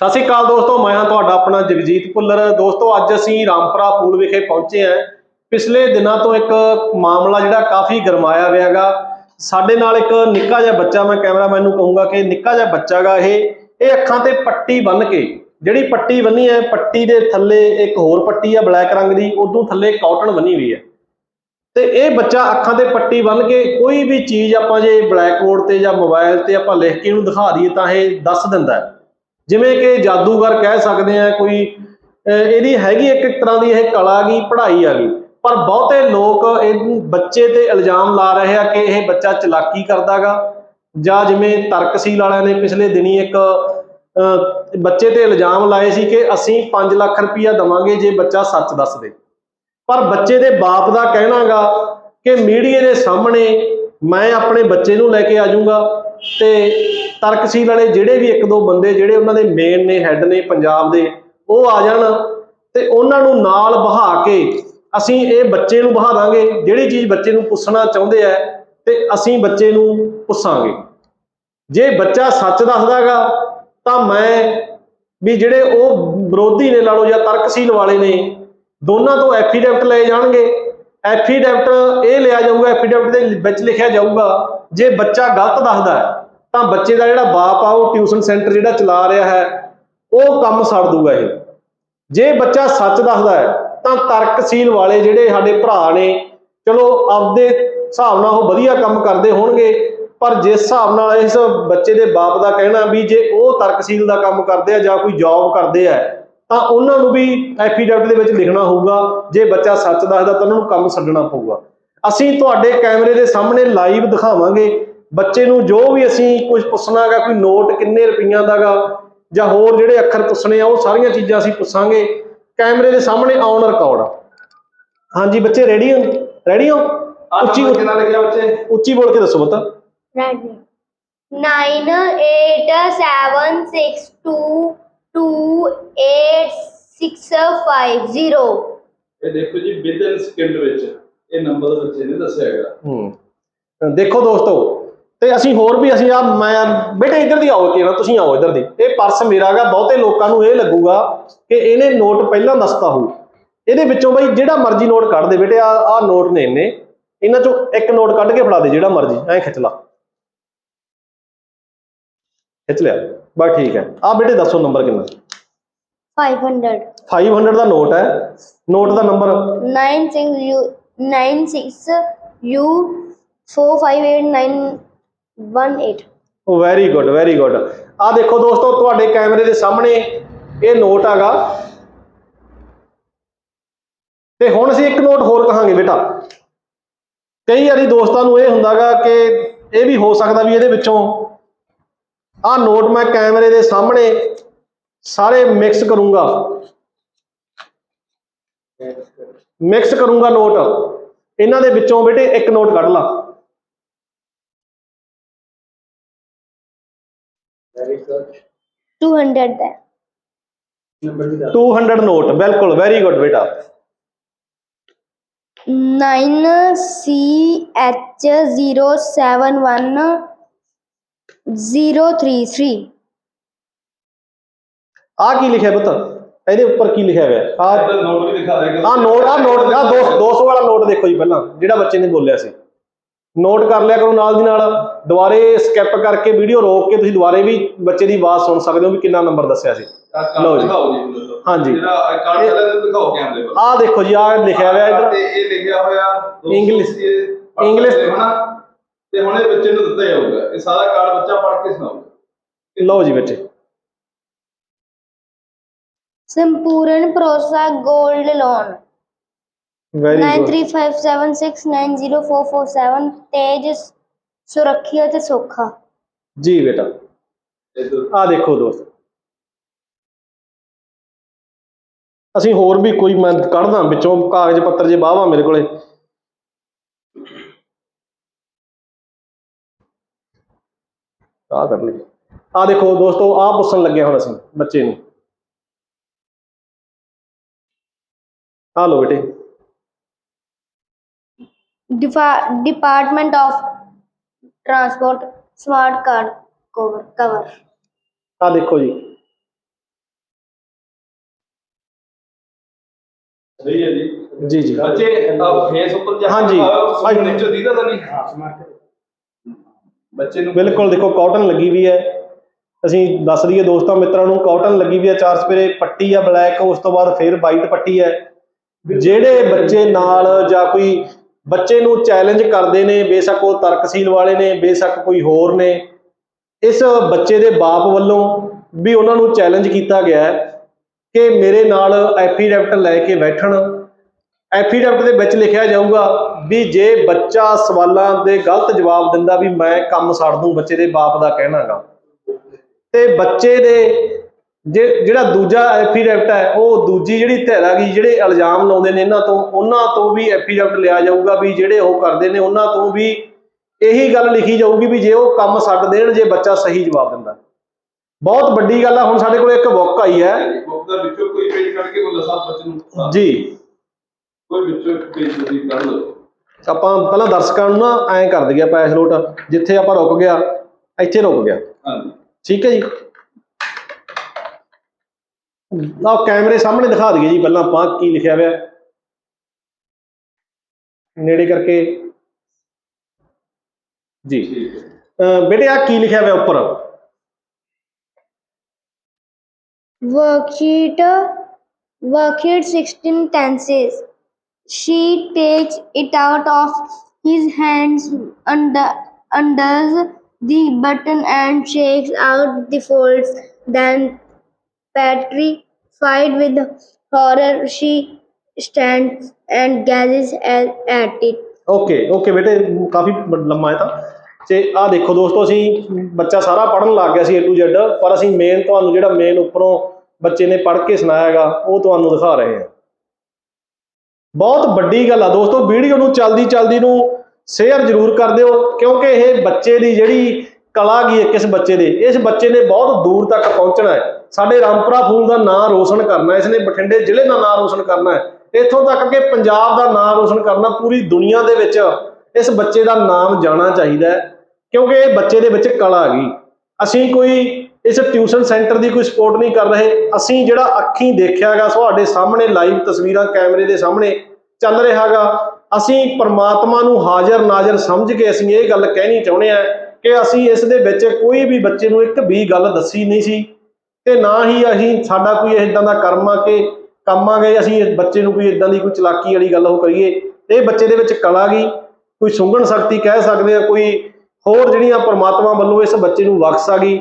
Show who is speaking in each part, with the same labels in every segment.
Speaker 1: ਸਤਿ ਸ਼੍ਰੀ ਅਕਾਲ ਦੋਸਤੋ, ਮੈਂ ਹਾਂ ਤੁਹਾਡਾ ਆਪਣਾ ਜਗਜੀਤ ਭੁੱਲਰ। ਦੋਸਤੋ, ਅੱਜ ਅਸੀਂ ਰਾਮਪੁਰਾ ਫੂਲ ਵਿਖੇ ਪਹੁੰਚੇ ਹਾਂ। ਪਿਛਲੇ ਦਿਨਾਂ ਤੋਂ ਇੱਕ ਮਾਮਲਾ ਜਿਹੜਾ ਕਾਫੀ ਗਰਮਾਇਆ ਹੋਇਆ ਹੈਗਾ। ਸਾਡੇ ਨਾਲ ਇੱਕ ਨਿੱਕਾ ਜਿਹਾ ਬੱਚਾ, ਮੈਂ ਕੈਮਰਾਮੈਨ ਨੂੰ ਕਹੂੰਗਾ ਕਿ ਨਿੱਕਾ ਜਿਹਾ ਬੱਚਾ ਗਾ ਇਹ। ਇਹ ਅੱਖਾਂ ਤੇ ਪੱਟੀ ਬੰਨ੍ਹ ਕੇ, ਜਿਹੜੀ ਪੱਟੀ ਬੰਨੀ ਹੈ, ਪੱਟੀ ਦੇ ਥੱਲੇ ਇੱਕ ਹੋਰ ਪੱਟੀ ਆ ਬਲੈਕ ਰੰਗ ਦੀ, ਉਦੋਂ ਥੱਲੇ ਕਾਟਨ ਬੰਨੀ ਹੋਈ ਹੈ। ਤੇ ਇਹ ਬੱਚਾ ਅੱਖਾਂ ਤੇ ਪੱਟੀ ਬੰਨ੍ਹ ਕੇ ਕੋਈ ਵੀ ਚੀਜ਼ ਆਪਾਂ ਜੇ ਬਲੈਕ ਬੋਰਡ ਤੇ ਜਾਂ ਮੋਬਾਈਲ ਤੇ ਆਪਾਂ ਲਿਖ ਕੇ ਇਹਨੂੰ ਦਿਖਾ ਦਈਏ ਤਾਂ ਇਹ ਦੱਸ ਦਿੰਦਾ ਹੈ। ਜਿਵੇਂ ਕਿ ਜਾਦੂਗਰ ਕਹਿ ਸਕਦੇ ਆ ਕੋਈ ਇਹਦੀ ਹੈਗੀ ਇੱਕ ਇੱਕ ਤਰ੍ਹਾਂ ਦੀ ਇਹ ਕਲਾ ਗਈ ਪੜ੍ਹਾਈ ਆ ਗਈ ਪਰ ਬਹੁਤੇ ਲੋਕ ਇਹ ਬੱਚੇ ਤੇ ਇਲਜ਼ਾਮ ਲਾ ਰਹੇ ਆ ਕਿ ਇਹ ਬੱਚਾ ਚਲਾਕੀ ਕਰਦਾਗਾ। ਜਾਂ ਜਿਵੇਂ ਤਰਕਸੀਲ ਵਾਲਿਆਂ ਨੇ ਪਿਛਲੇ ਦਿਨੀ ਇੱਕ ਅਹ, ਬੱਚੇ ਤੇ ਇਲਜ਼ਾਮ ਲਾਏ ਸੀ ਕਿ ਅਸੀਂ 5 ਲੱਖ ਰੁਪਇਆ ਦਵਾਂਗੇ ਜੇ ਬੱਚਾ ਸੱਚ ਦੱਸ ਦੇ। ਪਰ ਬੱਚੇ ਦੇ ਬਾਪ ਦਾ ਕਹਿਣਾਗਾ ਕਿ ਮੀਡੀਆ ਦੇ ਸਾਹਮਣੇ ਮੈਂ ਆਪਣੇ ਬੱਚੇ ਨੂੰ ਲੈ ਕੇ ਆ ਜਾਊਂਗਾ ਤੇ ਤਰਕਸੀਲ ਵਾਲੇ ਜਿਹੜੇ ਵੀ ਇੱਕ ਦੋ ਬੰਦੇ ਜਿਹੜੇ ਉਹਨਾਂ ਦੇ ਮੇਨ ਨੇ ਹੈੱਡ ਨੇ ਪੰਜਾਬ ਦੇ, ਉਹ ਆ ਜਾਣ ਤੇ ਉਹਨਾਂ ਨੂੰ ਨਾਲ ਬਹਾ ਕੇ ਅਸੀਂ ਇਹ ਬੱਚੇ ਨੂੰ ਬਹਾ ਦਾਂਗੇ, ਜਿਹੜੀ ਚੀਜ਼ ਬੱਚੇ ਨੂੰ ਪੁੱਛਣਾ ਚਾਹੁੰਦੇ ਆ ਤੇ ਅਸੀਂ ਬੱਚੇ ਨੂੰ ਪੁੱਛਾਂਗੇ। ਜੇ ਬੱਚਾ ਸੱਚ ਦੱਸਦਾਗਾ, ਤਾਂ ਮੈਂ ਵੀ ਜਿਹੜੇ ਉਹ ਵਿਰੋਧੀ ਨੇ ਲਾ ਲਓ ਜਾਂ ਤਰਕਸੀਲ ਵਾਲੇ ਨੇ, ਦੋਨਾਂ ਤੋਂ ਐਫੀਡੈਵਿਟ ਲਏ ਜਾਣਗੇ। ਐਫੀਡੈਵਿਟ ਇਹ ਲਿਆ ਜਾਊਗਾ ਐਫੀਡੈਵਿਟ ਦੇ ਵਿੱਚ ਲਿਖਿਆ ਜਾਊਗਾ, ਜੇ ਬੱਚਾ ਗਲਤ ਦੱਸਦਾ ਹੈ, ਤਾਂ ਬੱਚੇ ਦਾ ਜਿਹੜਾ ਬਾਪ ਆ, ਉਹ ਟਿਊਸ਼ਨ ਸੈਂਟਰ ਜਿਹੜਾ ਚਲਾ ਰਿਹਾ ਹੈ, ਉਹ ਕੰਮ ਛੱਡ ਦੂਗਾ ਇਹ। ਜੇ ਬੱਚਾ ਸੱਚ ਦੱਸਦਾ ਹੈ, ਤਾਂ ਤਰਕਸੀਲ ਵਾਲੇ ਜਿਹੜੇ ਸਾਡੇ ਭਰਾ ਨੇ, ਚਲੋ ਆਪਦੇ ਹਿਸਾਬ ਨਾਲ ਉਹ ਵਧੀਆ ਕੰਮ ਕਰਦੇ ਹੋਣਗੇ, ਪਰ ਜਿਸ ਹਿਸਾਬ ਨਾਲ ਇਸ ਬੱਚੇ ਦੇ ਬਾਪ ਦਾ ਕਹਿਣਾ ਵੀ ਜੇ ਉਹ ਤਰਕਸੀਲ ਦਾ ਕੰਮ ਕਰਦੇ ਆ ਜਾਂ ਕੋਈ ਜੌਬ ਕਰਦੇ ਆ ਤਾਂ ਉਹਨਾਂ ਨੂੰ ਵੀ ਐਫੀਡੈਵਿਟ ਦੇ ਵਿੱਚ ਲਿਖਣਾ ਹੋਊਗਾ। ਜੇ ਬੱਚਾ ਸੱਚ ਦੱਸਦਾ ਤਾਂ ਉਹਨਾਂ ਨੂੰ ਕੰਮ ਛੱਡਣਾ ਪਊਗਾ। ਅਸੀਂ ਤੁਹਾਡੇ ਕੈਮਰੇ ਦੇ ਸਾਹਮਣੇ ਲਾਈਵ ਦਿਖਾਵਾਂਗੇ। ਬੱਚੇ ਨੂੰ ਜੋ ਵੀ ਅਸੀਂ ਕੁਝ ਪੁੱਛਣਾਗਾ ਕੋਈ ਨੋਟ ਕਿੰਨੇ ਰੁਪਈਆਂ ਦਾਗਾ ਜਾਂ ਹੋਰ ਜਿਹੜੇ ਅੱਖਰ ਪੁੱਛਣੇ ਆ ਉਹ ਸਾਰੀਆਂ ਚੀਜ਼ਾਂ ਅਸੀਂ ਪੁੱਛਾਂਗੇ। ਕੈਮਰੇ ਦੇ ਸਾਹਮਣੇ ਔਨ ਰਿਕਾਰਡ। ਹਾਂਜੀ ਬੱਚੇ ਰੈਡੀ ਹੋ? ਰੈਡੀ ਹੋ? ਉੱਚੀ ਉੱਚੀ ਬੋਲ ਕੇ ਦੱਸੋ ਬਤਾ
Speaker 2: ਰੈਡੀ 9 8 7 6 2
Speaker 1: ਹੂੰ। ਦੇਖੋ ਦੋਸਤੋ ਤੇ ਅਸੀਂ ਹੋਰ ਵੀ ਅਸੀਂ ਆ ਮੈਂ ਬੇਟੇ ਇੱਧਰ ਦੀ ਆਓ ਕਿ ਨਾ ਤੁਸੀਂ ਆਓ ਇੱਧਰ ਦੀ। ਇਹ ਪਰਸ ਮੇਰਾਗਾ ਬਹੁਤੇ ਲੋਕਾਂ ਨੂੰ ਇਹ ਲੱਗੂਗਾ ਕਿ ਇਹਨੇ ਨੋਟ ਪਹਿਲਾਂ ਦੱਸਤਾ ਹੋਊ। ਇਹਦੇ ਵਿੱਚੋਂ ਬਈ ਜਿਹੜਾ ਮਰਜ਼ੀ ਨੋਟ ਕੱਢ ਦੇ ਬੇਟੇ ਆ ਆ ਨੋਟ ਨੇ ਇਹਨੇ ਇਹਨਾਂ ਚੋਂ ਇੱਕ ਨੋਟ ਕੱਢ ਕੇ ਫੜਾ ਦੇ ਜਿਹੜਾ ਮਰਜ਼ੀ ਐਂ ਖਿੱਚ ਲਾ। ਖਿੱਚ ਲਿਆ ਬਸ ਠੀਕ ਹੈ। ਆ ਬੇਟੇ ਦੱਸੋ ਨੰਬਰ ਕਿੰਨਾ?
Speaker 3: Five hundred.
Speaker 1: 500 ਦਾ ਨੋਟ ਹੈ। ਨੋਟ ਦਾ number
Speaker 3: Nine six U nine six U four five eight nine one eight.
Speaker 1: Very good very good ਆ ਦੇਖੋ ਦੋਸਤੋ ਤੁਹਾਡੇ ਕੈਮਰੇ ਦੇ ਸਾਹਮਣੇ ਇਹ ਨੋਟ ਹੈਗਾ। ਤੇ ਹੁਣ ਅਸੀਂ ਇੱਕ ਨੋਟ ਹੋਰ ਕਹਾਂਗੇ ਬੇਟਾ। ਕਈ ਵਾਰੀ ਦੋਸਤਾਂ ਨੂੰ ਇਹ ਹੁੰਦਾਗਾ ਕਿ ਇਹ ਵੀ ਹੋ ਸਕਦਾ ਵੀ ਇਹਦੇ ਵਿੱਚੋਂ ਆ ਨੋਟ ਮੈਂ ਕੈਮਰੇ ਦੇ ਸਾਹਮਣੇ ਸਾਰੇ ਮਿਕਸ ਕਰੂੰਗਾ। ਮਿਕਸ ਕਰੂੰਗਾ ਨੋਟ ਇਹਨਾਂ ਦੇ ਵਿੱਚੋਂ ਬੇਟੇ ਇੱਕ ਨੋਟ ਕੱਢ ਲਾ।
Speaker 3: Two hundred there.
Speaker 1: 200 ਨੋਟ ਬਿਲਕੁਲ ਵੈਰੀ ਗੁੱਡ ਬੇਟਾ।
Speaker 3: Nine C H zero seven one zero three three.
Speaker 1: ਆ ਕੀ ਲਿਖਿਆ ਪੁੱਤ? ਇਹਦੇ ਉੱਪਰ ਕੀ ਲਿਖਿਆ ਹੋਇਆ? ਆ
Speaker 2: ਨੋਟ ਵੀ ਦਿਖਾ ਦੇਗਾ
Speaker 1: ਆ ਨੋਟ ਆ ਨੋਟ ਆ 200 ਵਾਲਾ ਨੋਟ ਦੇਖੋ ਜੀ ਪਹਿਲਾਂ ਜਿਹੜਾ ਬੱਚੇ ਨੇ ਬੋਲਿਆ ਸੀ। ਨੋਟ ਕਰ ਲਿਆ ਕਰੋ ਨਾਲ ਦੀ ਨਾਲ। ਦੁਬਾਰੇ ਸਕਿਪ ਕਰਕੇ ਵੀਡੀਓ ਰੋਕ ਕੇ ਤੁਸੀਂ ਦੁਬਾਰੇ ਵੀ ਬੱਚੇ ਦੀ ਆਵਾਜ਼ ਸੁਣ ਸਕਦੇ ਹੋ ਵੀ ਕਿੰਨਾ ਨੰਬਰ ਦੱਸਿਆ ਸੀ। ਲਓ ਜੀ।
Speaker 2: ਦਿਖਾਓ ਜੀ ਮੈਨੂੰ।
Speaker 1: ਹਾਂਜੀ।
Speaker 2: ਜਿਹੜਾ ਕਾਰਡ ਚੱਲਦਾ ਦਿਖਾਓ ਕੈਮਰੇ ਪਰ
Speaker 1: ਆ ਦੇਖੋ ਜੀ ਆ ਲਿਖਿਆ ਹੋਇਆ ਇੱਧਰ।
Speaker 2: ਇਹ ਲਿਖਿਆ ਹੋਇਆ
Speaker 1: ਇੰਗਲਿਸ਼- ਇੰਗਲਿਸ਼
Speaker 2: ਤੇ ਹੁਣ ਇਹ ਬੱਚੇ ਨੂੰ ਦਿੱਤਾ ਜਾਊਗਾ। ਇਹ ਸਾਰਾ ਕਾਰਡ ਬੱਚਾ ਪੜ੍ਹ ਕੇ ਸੁਣਾਊਗਾ।
Speaker 1: ਲਓ ਜੀ ਬੱਚੇ।
Speaker 3: six nine zero four four seven. ਤੇਜ ਸੁਰੱਖਿਅਤ ਸੌਖਾ।
Speaker 1: ਜੀ ਬੇਟਾ। ਆ ਦੇਖੋ ਦੋਸਤ। ਅਸੀਂ ਹੋਰ ਵੀ ਕੋਈ ਮੈਂ ਕੱਢਦਾ ਵਿੱਚੋਂ ਕਾਗਜ਼ ਪੱਤਰ ਜੇ ਬਾਹਾਂ ਮੇਰੇ ਕੋਲੇ। आ कर लीजिए आ देखो दोस्तों आप पुसन लगे हम असं बच्चे आ लो
Speaker 3: बेटे department of transport smart card cover
Speaker 1: cover आ देखो
Speaker 2: जी जी जी
Speaker 1: जी जी
Speaker 2: बच्चे अब फेस ऊपर
Speaker 1: हाँ
Speaker 2: जी सिग्नेचर दी था नहीं ਬੱਚੇ ਨੂੰ
Speaker 1: ਬਿਲਕੁਲ ਦੇਖੋ ਕਾਟਨ ਲੱਗੀ ਵੀ ਹੈ। ਅਸੀਂ ਦੱਸ ਦਈਏ ਦੋਸਤਾਂ ਮਿੱਤਰਾਂ ਨੂੰ ਕਾਟਨ ਲੱਗੀ ਵੀ ਹੈ ਚਾਰ ਸਪੇਰੇ ਪੱਟੀ ਆ ਬਲੈਕ ਉਸ ਤੋਂ ਬਾਅਦ ਫਿਰ ਵਾਈਟ ਪੱਟੀ ਹੈ। ਜਿਹੜੇ ਬੱਚੇ ਨਾਲ ਜਾਂ ਕੋਈ ਬੱਚੇ ਨੂੰ ਚੈਲੰਜ ਕਰਦੇ ਨੇ ਬੇਸ਼ੱਕ ਉਹ ਤਰਕਸੀਲ ਵਾਲੇ ਨੇ ਬੇਸ਼ੱਕ ਕੋਈ ਹੋਰ ਨੇ ਇਸ ਬੱਚੇ ਦੇ ਬਾਪ ਵੱਲੋਂ ਵੀ ਉਹਨਾਂ ਨੂੰ ਚੈਲੰਜ ਕੀਤਾ ਗਿਆ ਹੈ ਕਿ ਮੇਰੇ ਨਾਲ ਐਫੀਡੈਵਿਟ ਲੈ ਕੇ ਬੈਠਣ। ਐਫੀਡੈਵਿਟ ਦੇ ਵਿੱਚ ਲਿਖਿਆ ਜਾਊਗਾ ਵੀ ਜੇ ਬੱਚਾ ਸਵਾਲਾਂ ਦੇ ਗਲਤ ਜਵਾਬ ਦਿੰਦਾ ਵੀ ਮੈਂ ਕੰਮ ਛੱਡ ਦੂੰ ਬੱਚੇ ਦੇ ਬਾਪ ਦਾ ਕਹਿਣਾਗਾ। ਤੇ ਬੱਚੇ ਦੇ ਜਿਹੜਾ ਦੂਜਾ ਐਫੀਡੈਵਿਟ ਹੈ ਉਹ ਦੂਜੀ ਜਿਹੜੀ ਧਿਰ ਹੈਗੀ ਜਿਹੜੇ ਇਲਜ਼ਾਮ ਲਾਉਂਦੇ ਨੇ ਇਹਨਾਂ ਤੋਂ ਉਹਨਾਂ ਤੋਂ ਵੀ ਐਫੀਡੈਵਿਟ ਲਿਆ ਜਾਊਗਾ ਵੀ ਜਿਹੜੇ ਉਹ ਕਰਦੇ ਨੇ ਉਹਨਾਂ ਤੋਂ ਵੀ ਇਹੀ ਗੱਲ ਲਿਖੀ ਜਾਊਗੀ ਵੀ ਜੇ ਉਹ ਕੰਮ ਛੱਡ ਦੇਣ ਜੇ ਬੱਚਾ ਸਹੀ ਜਵਾਬ ਦਿੰਦਾ। ਬਹੁਤ ਵੱਡੀ ਗੱਲ ਆ ਹੁਣ ਸਾਡੇ ਕੋਲ ਇੱਕ ਬੁੱਕ ਆਈ ਹੈ।
Speaker 2: ਬੁੱਕ ਦਾ ਵਿੱਚੋਂ ਕੋਈ ਪੇਜ ਕੱਢ ਕੇ ਬੋਲਾ ਸਾਹਿਬ ਬੱਚੇ ਨੂੰ?
Speaker 1: ਜੀ।
Speaker 2: ਕੋਈ ਵਿੱਚੋਂ ਇੱਕ ਪੇਜ ਤੁਸੀਂ ਕੱਢ ਲਓ।
Speaker 1: ਆਪਾਂ ਪਹਿਲਾਂ ਦਰਸ਼ਕਾਂ ਨੂੰ ਨਾ ਐਂ ਕਰ ਦਈਏ ਪੈਸ ਲੋਟ ਜਿੱਥੇ ਆਪਾਂ ਰੁਕ ਗਿਆ ਇੱਥੇ ਰੁਕ ਗਿਆ।
Speaker 2: ਹਾਂਜੀ।
Speaker 1: ਠੀਕ ਹੈ ਜੀ? ਆਹ ਕੈਮਰੇ ਸਾਹਮਣੇ ਦਿਖਾ ਦਈਏ ਜੀ ਪਹਿਲਾਂ ਆਪਾਂ ਕੀ ਲਿਖਿਆ ਹੋਇਆ। ਨੇੜੇ ਕਰਕੇ। ਜੀ। ਬੇਟੇ ਆ ਕੀ ਲਿਖਿਆ ਹੋਇਆ ਉੱਪਰ?
Speaker 3: Worksheet, worksheet 16 tenses. She takes it out of his hands, under, undoes the button and shakes out the folds. Then, petrified with horror, she stands and gazes at, at it.
Speaker 1: Okay okay ਬੇਟੇ ਕਾਫੀ ਲੰਮਾ ਹੈ ਤਾਂ ਤੇ ਆ ਦੇਖੋ ਦੋਸਤੋ ਅਸੀਂ ਬੱਚਾ ਸਾਰਾ ਪੜਨ ਲੱਗ ਗਿਆ ਸੀ A to Z ਪਰ ਅਸੀਂ ਮੇਨ ਤੁਹਾਨੂੰ ਜਿਹੜਾ ਮੇਨ ਉੱਪਰੋਂ ਬੱਚੇ ਨੇ ਪੜ੍ਹ ਕੇ ਸੁਣਾਇਆਗਾ ਉਹ ਤੁਹਾਨੂੰ ਦਿਖਾ ਰਹੇ ਹਾਂ ਬਹੁਤ ਵੱਡੀ ਗੱਲ ਆ ਦੋਸਤੋ, ਵੀਡੀਓ ਨੂੰ ਚਲਦੀ ਚਲਦੀ ਨੂੰ ਸ਼ੇਅਰ ਜ਼ਰੂਰ ਕਰ ਦਿਓ, ਕਿਉਂਕਿ ਇਹ ਬੱਚੇ ਦੀ ਜਿਹੜੀ ਕਲਾ ਗਈ ਹੈ ਕਿਸ ਬੱਚੇ ਦੇ? ਇਸ ਬੱਚੇ ਨੇ ਬਹੁਤ ਦੂਰ ਤੱਕ ਪਹੁੰਚਣਾ ਹੈ। ਸਾਡੇ ਰਾਮਪੁਰਾ ਫੂਲ ਦਾ ਨਾਂ ਰੋਸ਼ਨ ਕਰਨਾ ਹੈ ਇਸਨੇ ਬਠਿੰਡੇ ਜ਼ਿਲ੍ਹੇ ਦਾ ਨਾਂ ਰੋਸ਼ਨ ਕਰਨਾ ਹੈ। ਇੱਥੋਂ ਤੱਕ ਕਿ ਪੰਜਾਬ ਦਾ ਨਾਂ ਰੋਸ਼ਨ ਕਰਨਾ, ਪੂਰੀ ਦੁਨੀਆ ਦੇ ਵਿੱਚ ਇਸ ਬੱਚੇ ਦਾ ਨਾਮ ਜਾਣਾ ਚਾਹੀਦਾ ਹੈ, ਕਿਉਂਕਿ ਇਹ ਬੱਚੇ ਦੇ ਵਿੱਚ ਕਲਾ ਹੈਗੀ। ਅਸੀਂ ਕੋਈ ਇਸ ਟਿਊਸ਼ਨ ਸੈਂਟਰ ਦੀ ਕੋਈ ਸਪੋਰਟ ਨਹੀਂ ਕਰ ਰਹੇ। ਅਸੀਂ ਜਿਹੜਾ ਅੱਖੀਂ ਦੇਖਿਆਗਾ ਤੁਹਾਡੇ ਸਾਹਮਣੇ ਲਾਈਵ ਤਸਵੀਰਾਂ ਕੈਮਰੇ ਦੇ ਸਾਹਮਣੇ ਚੱਲ ਰਿਹਾਗਾ ਅਸੀਂ ਪਰਮਾਤਮਾ ਨੂੰ ਹਾਜ਼ਰ ਨਾਜ਼ਰ ਸਮਝ ਕੇ ਅਸੀਂ ਇਹ ਗੱਲ ਕਹਿਣੀ ਚਾਹੁੰਦੇ ਆ ਕਿ ਅਸੀਂ ਇਸ ਦੇ ਵਿੱਚ ਕੋਈ ਵੀ ਬੱਚੇ ਨੂੰ ਇੱਕ ਵੀ ਗੱਲ ਦੱਸੀ ਨਹੀਂ ਸੀ। ਤੇ ਨਾ ਹੀ ਅਸੀਂ ਸਾਡਾ ਕੋਈ ਇਦਾਂ ਦਾ ਕਰਮ ਆ ਕਿ ਕੰਮਾਂਗੇ ਅਸੀਂ ਬੱਚੇ ਨੂੰ ਕੋਈ ਇਦਾਂ ਦੀ ਕੋਈ ਚਲਾਕੀ ਵਾਲੀ ਗੱਲ ਉਹ ਕਰੀਏ। ਇਹ ਬੱਚੇ ਦੇ ਵਿੱਚ ਕਲਾ ਗਈ ਕੋਈ ਸੁੰਗਣ ਸ਼ਕਤੀ ਕਹਿ ਸਕਦੇ ਆ, ਕੋਈ ਹੋਰ ਜਿਹੜੀਆਂ ਪਰਮਾਤਮਾ ਵੱਲੋਂ ਇਸ ਬੱਚੇ ਨੂੰ ਬਖਸ਼ ਆ ਗਈ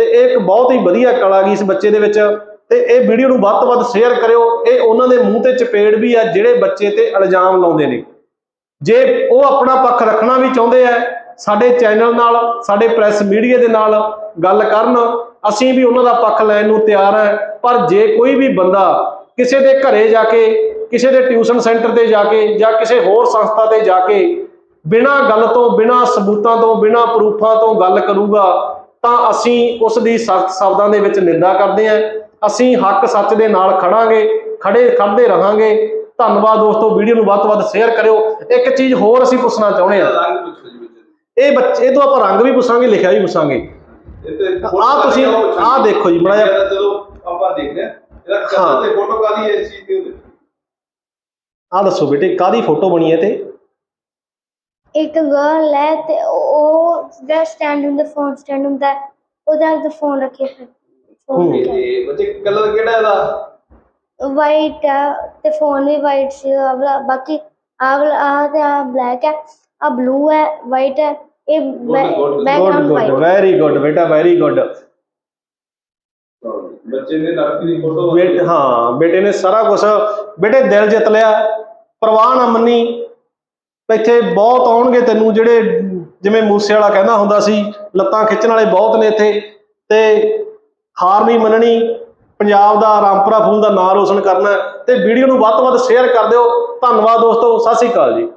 Speaker 1: ਤੇ ਇਹ ਇੱਕ ਬਹੁਤ ਹੀ ਵਧੀਆ ਕਲਾ ਗਈ ਇਸ ਬੱਚੇ ਦੇ ਵਿੱਚ। ਤੇ ਇਹ ਵੀਡੀਓ ਨੂੰ ਵੱਧ ਤੋਂ ਵੱਧ ਸ਼ੇਅਰ ਕਰਿਓ। ਇਹ ਉਹਨਾਂ ਦੇ ਮੂੰਹ ਤੇ ਚਪੇੜ ਵੀ ਆ, ਜਿਹੜੇ ਬੱਚੇ ਤੇ ਇਲਜ਼ਾਮ ਲਾਉਂਦੇ ਨੇ। ਜੇ ਉਹ ਆਪਣਾ ਪੱਖ ਰੱਖਣਾ ਵੀ ਚਾਹੁੰਦੇ ਆ, ਸਾਡੇ ਚੈਨਲ ਨਾਲ, ਸਾਡੇ ਪ੍ਰੈਸ ਮੀਡੀਆ ਦੇ ਨਾਲ ਗੱਲ ਕਰਨ, ਅਸੀਂ ਵੀ ਉਹਨਾਂ ਦਾ ਪੱਖ ਲੈਣ ਨੂੰ ਤਿਆਰ ਹੈ ਪਰ ਜੇ ਕੋਈ ਵੀ ਬੰਦਾ ਕਿਸੇ ਦੇ ਘਰੇ ਜਾ ਕੇ, ਕਿਸੇ ਦੇ ਟਿਊਸ਼ਨ ਸੈਂਟਰ ਤੇ ਜਾ ਕੇ ਜਾਂ ਕਿਸੇ ਹੋਰ ਸੰਸਥਾ ਤੇ ਜਾ ਕੇ ਬਿਨਾਂ ਗੱਲ ਤੋਂ, ਬਿਨਾਂ ਸਬੂਤਾਂ ਤੋਂ, ਬਿਨਾਂ ਪ੍ਰੂਫਾਂ ਤੋਂ ਗੱਲ ਕਰੂਗਾ ਤਾਂ ਅਸੀਂ ਉਸ ਦੀ ਸਖਤ ਸ਼ਬਦਾਂ ਦੇ ਵਿੱਚ ਨਿੰਦਾ ਕਰਦੇ ਹਾਂ। ਅਸੀਂ ਹੱਕ ਸੱਚ ਦੇ ਨਾਲ ਖੜਾਂਗੇ ਖੜੇ ਖੜਦੇ ਰਹਾਂਗੇ। ਧੰਨਵਾਦ ਦੋਸਤੋ ਵੀਡੀਓ ਨੂੰ ਵੱਧ ਤੋਂ ਵੱਧ ਸ਼ੇਅਰ ਕਰਿਓ। ਇੱਕ ਚੀਜ਼ ਹੋਰ ਅਸੀਂ ਪੁੱਛਣਾ ਚਾਹੁੰਦੇ ਹਾਂ। ਇਹ ਬੱਚੇ ਇਹ ਤੋਂ ਆਪਾਂ ਰੰਗ ਵੀ ਪੁੱਛਾਂਗੇ ਲਿਖਿਆ ਵੀ ਪੁੱਛਾਂਗੇ। ਆਹ ਤੁਸੀਂ- ਆਹ ਦੇਖੋ ਜੀ, ਜਿਹਾ-
Speaker 2: ਚਲੋ ਆਪਾਂ ਦੇਖਦੇ ਹਾਂ। ਇਹਦਾ। ਕਲਰ ਤੇ ਫੋਟੋ ਕਾਦੀ ਇਸ ਚੀਜ਼ ਦੀ
Speaker 1: ਦੱਸੋ ਬੇਟੇ ਕਾਦੀ ਫੋਟੋ ਬਣੀ ਹੈ ਤੇ?
Speaker 3: ਇੱਕ ਗਰਲ ਹੈ ਤੇ ਉਹ ਜਿਹੜਾ ਸਟੈਂਡ ਹੁੰਦਾ ਫੋਨ ਸਟੈਂਡ ਹੁੰਦਾ ਉਹਦਾ ਅੱਗੇ ਫੋਨ ਰੱਖਿਆ
Speaker 1: ਹੂੰ।
Speaker 3: ਫੋਨ
Speaker 2: ਤੇ ਬੱਚੇ ਕਲਰ ਕਿਹੜਾ ਇਹਦਾ
Speaker 3: ਵਾਈਟ ਹੈ ਤੇ ਫੋਨ ਵੀ ਵਾਈਟ ਸੀ ਆਹ ਵਾਲਾ ਬਾਕੀ ਆਹ ਵਾਲਾ ਆਹ ਤੇ ਆਹ ਬਲੈਕ ਹੈ ਆ ਬਲੂ ਹੈ ਵਾਈਟ ਹੈ ਇਹ
Speaker 2: good.
Speaker 1: Good
Speaker 3: background white
Speaker 1: very good ਬੇਟਾ ਵੈਰੀ ਗੁੱਡ
Speaker 2: ਬੱਚੇ ਨੇ ਲੜਕੀ ਦੀ ਫੋਟੋ
Speaker 1: ਬੇਟੇ ਹਾਂ ਬੇਟੇ ਨੇ ਸਾਰਾ ਕੁਝ ਬੇਟੇ ਦਿਲ ਜਿੱਤ ਲਿਆ ਪ੍ਰਵਾਹ ਨਾ ਮੰਨੀ ਇੱਥੇ ਬਹੁਤ ਆਉਣਗੇ ਤੈਨੂੰ ਜਿਹੜੇ ਜਿਵੇਂ ਮੂਸੇ ਵਾਲਾ ਕਹਿੰਦਾ ਹੁੰਦਾ ਸੀ, ਲੱਤਾਂ ਖਿੱਚਣ ਵਾਲੇ ਬਹੁਤ ਨੇ ਇੱਥੇ। ਤੇ ਹਾਰ ਨਹੀਂ ਮੰਨਣੀ, ਪੰਜਾਬ ਦਾ ਰਾਮਪੁਰਾ ਫੂਲ ਦਾ ਨਾਂ ਰੋਸ਼ਨ ਕਰਨਾ। ਹੈ ਤੇ ਵੀਡੀਓ ਨੂੰ ਵੱਧ ਤੋਂ ਵੱਧ ਸ਼ੇਅਰ ਕਰ ਦਿਓ। ਧੰਨਵਾਦ ਦੋਸਤੋ, ਸਤਿ ਸ਼੍ਰੀ ਅਕਾਲ ਜੀ।